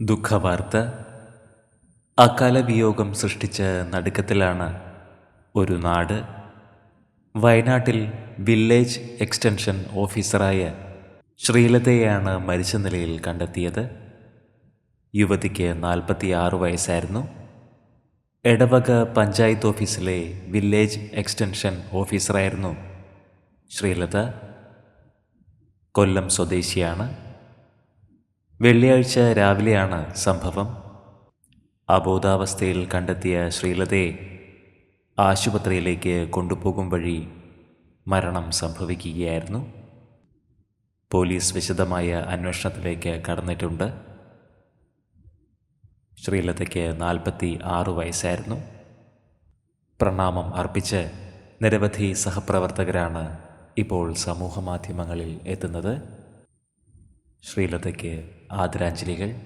ദുഃഖവാർത്ത. അകാല വിയോഗം സൃഷ്ടിച്ച നടുക്കത്തിലാണ് ഒരു നാട്. വയനാട്ടിൽ വില്ലേജ് എക്സ്റ്റൻഷൻ ഓഫീസറായ ശ്രീലതയെയാണ് മരിച്ച നിലയിൽ കണ്ടെത്തിയത്. യുവതിക്ക് നാൽപ്പത്തിയാറ് വയസ്സായിരുന്നു. എടവക പഞ്ചായത്ത് ഓഫീസിലെ വില്ലേജ് എക്സ്റ്റൻഷൻ ഓഫീസറായിരുന്നു ശ്രീലത. കൊല്ലം സ്വദേശിയാണ്. വെള്ളിയാഴ്ച രാവിലെയാണ് സംഭവം. അബോധാവസ്ഥയിൽ കണ്ടെത്തിയ ശ്രീലതയെ ആശുപത്രിയിലേക്ക് കൊണ്ടുപോകും വഴി മരണം സംഭവിക്കുകയായിരുന്നു. പോലീസ് വിശദമായ അന്വേഷണത്തിലേക്ക് കടന്നിട്ടുണ്ട്. ശ്രീലതയ്ക്ക് നാൽപ്പത്തി ആറ് വയസ്സായിരുന്നു. പ്രണാമം അർപ്പിച്ച് നിരവധി സഹപ്രവർത്തകരാണ് ഇപ്പോൾ സമൂഹമാധ്യമങ്ങളിൽ എത്തുന്നത്. ശ്രീലതയ്ക്ക് ആദരാഞ്ജലികൾ.